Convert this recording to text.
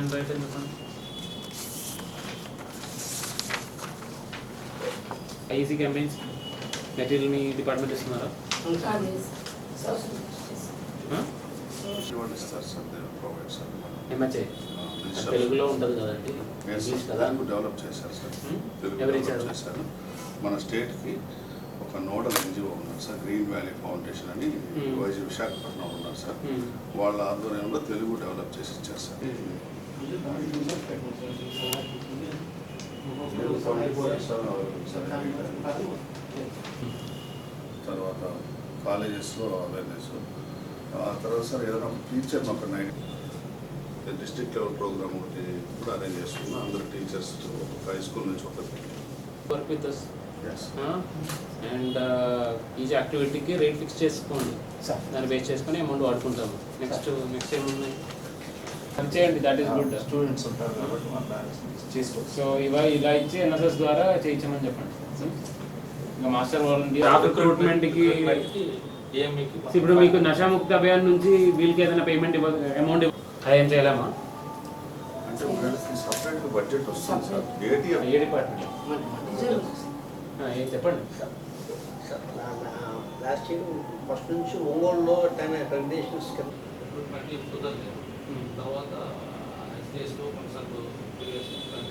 అని చెప్పండి IEC campaigns material మీ డిపార్ట్మెంట్ ఇస్తున్నారా? is- తెలుగులో ఉంటుంది కదండి. ఇంగ్లీష్ కదా? డెవలప్ చేశారు సార్. ఎవరు? చేశారు. మన స్టేట్కి ఒక నోడల్ ఎన్జిఓ ఉన్నారు సార్. గ్రీన్ వ్యాలీ ఫౌండేషన్ అని. వైజీ విశాఖపట్నం ఉన్నారు సార్. వాళ్ళ ఆధ్వర్యంలో తెలుగు డెవలప్ చేసి ఇచ్చారు సార్. తర్వాత కాలేజెస్లో అవేర్నెస్ ఆ తర్వాత సార్ ఏదైనా టీచర్ ఒక నైట్ డిస్ట్రిక్ట్ లెవెల్ ప్రోగ్రామ్ ఒకటి కూడా అరేంజ్ చేసుకున్నాం. అందరు టీచర్స్ ఒక హై స్కూల్ నుంచి ఒకటి అండ్ ఈజ్ యాక్టివిటీకి రేట్ ఫిక్స్ చేసుకోండి. దాన్ని బేస్ చేసుకొని అమౌంట్ వాడుకుంటాము. నెక్స్ట్ నెక్స్ట్ ఏమున్నాయి? చేయండి దట్ ఈస్ గుడ్ స్టూడెంట్స్ ఉంటారు కాబట్టి మన బ్యాలెన్స్ చేసుకోవచ్చు. సో ఇవ ఇలా ఇచ్చి ఎన్ఎస్ఎస్ ద్వారా చేయించమని చెప్పండి. ఇంకా మాస్టర్ వాలంటీ స్టాఫ్ రిక్రూట్మెంట్కి ఇప్పుడు మీకు నషాముక్త అభియాన్ నుంచి వీళ్ళకి ఏదైనా పేమెంట్ ఇవ్వ అమౌంట్ అది ఏం చేయలేమా? అంటే సపరేట్ బడ్జెట్ వస్తుంది సార్. ఏ డిపార్ట్మెంట్ చెప్పండి? లాస్ట్ ఇయర్ ఫస్ట్ నుంచి ఒంగోలులో టెన్ కుదరలేదు. తర్వాత ఎస్డిఎస్లో